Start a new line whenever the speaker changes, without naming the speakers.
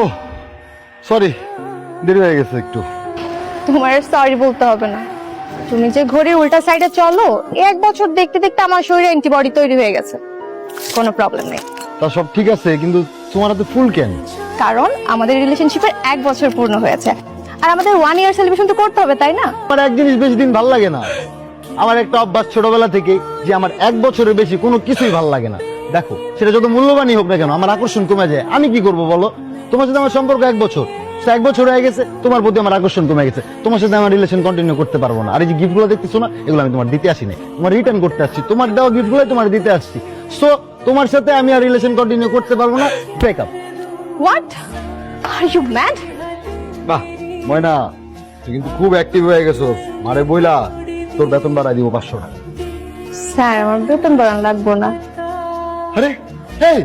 ও sorry দেরি হয়ে গেছে একটু।
তোমার সরি বলতে হবে না। তুমি যে উল্টা সাইডে চলো এক বছর দেখতে দেখতে আমার শরীরে অ্যান্টিবডি তৈরি হয়ে গেছে। কোনো প্রবলেম নেই।
তা সব ঠিক আছে কিন্তু তোমার হাতে ফুল কেন?
কারণ আমাদের রিলেশনশিপের এক বছর পূর্ণ হয়েছে। আর আমাদের ওয়ান ইয়ার সেলিব্রেশন তো করতে হবে তাই না?
আমার এক জিনিস বেশি দিন ভালো লাগে না। আমার একটা অভ্যাস ছোটবেলা থেকে যে আমার এক বছরের বেশি কোনো কিছুই ভালো লাগে না। দেখো সেটা যত মূল্যবানই হোক না কেন আমার আকর্ষণ কমে যায়। আমি কি করব বলো? তোমার সাথে আমার সম্পর্ক এক বছর। তো এক বছর হয়ে গেছে তোমার প্রতি আমার আকর্ষণ কমে গেছে। তোমার সাথে আমার রিলেশন কন্টিনিউ করতে পারব না। আর এই যে গিফটগুলো দেখতেছো না এগুলো আমি তোমার দিতে আসি নাই। তোমার রিটার্ন করতে আসছি। তোমার দেওয়া গিফটগুলো তোমার দিতে আসছি। সো তোমার সাথে আমি আর রিলেশন কন্টিনিউ করতে পারব না। Breakup
what are you mad
বাহ ময়না তুই কিন্তু খুব অ্যাক্টিভ হয়ে গেছো। মারে বইলা তোর বেতন বাড়াই দিব পাঁচশো টাকা।
স্যার আমার বেতন বাড়ান লাগবো না।
আরে এই!